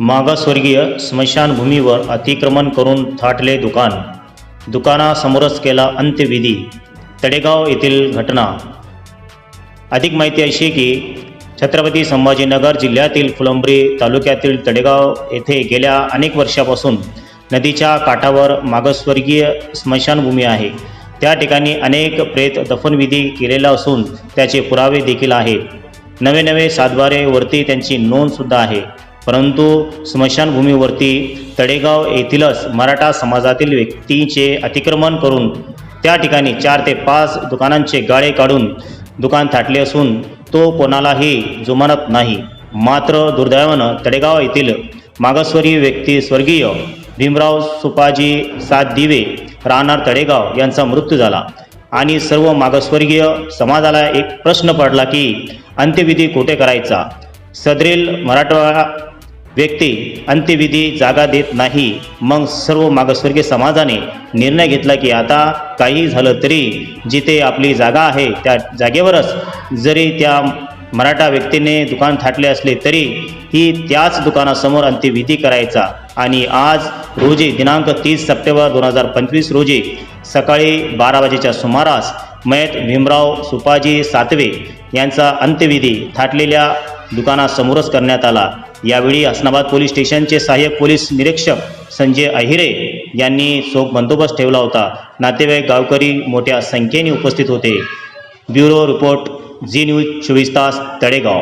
मागासवर्गीय स्मशानभूमीवर अतिक्रमण करून थाटले दुकान. दुकानासमोरच केला अंत्यविधी. तडेगाव येथील घटना. अधिक माहिती अशी की छत्रपती संभाजीनगर जिल्ह्यातील फुलंब्री तालुक्यातील तडेगाव येथे गेल्या अनेक वर्षापासून नदीच्या काठावर मागासवर्गीय स्मशानभूमी आहे. त्या ठिकाणी अनेक प्रेत दफनविधी केलेला असून त्याचे पुरावे देखील आहेत. नवे नवे सातबारेवरती त्यांची नोंदसुद्धा आहे. परंतु स्मशानभूमीवरती तडेगाव येथीलच मराठा समाजातील व्यक्तींचे अतिक्रमण करून त्या ठिकाणी चार ते पाच दुकानांचे गाळे काढून दुकान थाटले असून तो कोणालाही जुमानत नाही. मात्र दुर्दैवानं तडेगाव येथील मागासवर्गीय व्यक्ती स्वर्गीय भीमराव सुपाजी सात दिवे राहणार तडेगाव यांचा मृत्यू झाला आणि सर्व मागासवर्गीय समाजाला एक प्रश्न पडला की अंत्यविधी कुठे करायचा? सदरील मराठवाडा व्यक्ती अंत्यविधी जागा देत नाही मग सर्व मागासवर्गीय समाजाने निर्णय घेतला की आता काही झालं तरी जिथे आपली जागा आहे त्या जागेवरच जरी त्या मराठा व्यक्तीने दुकान थाटले असले तरी ही त्याच दुकानासमोर अंत्यविधी करायचा. आणि आज रोजी दिनांक तीस सप्टेंबर दोन हजार पंचवीस रोजी सकाळी बारा वाजेच्या सुमारास मयत भीमराव सुपाजी सातवे यांचा अंत्यविधी थाटलेल्या दुकानासमोरच करण्यात आला. यावेळी हसनाबाद पोलीस स्टेशनचे सहाय्यक पोलीस निरीक्षक संजय अहिरे यांनी चोख बंदोबस्त ठेवला होता. नातेवाईक गावकरी मोठ्या संख्येने उपस्थित होते. ब्युरो रिपोर्ट झी न्यूज चोवीस तास तळेगाव.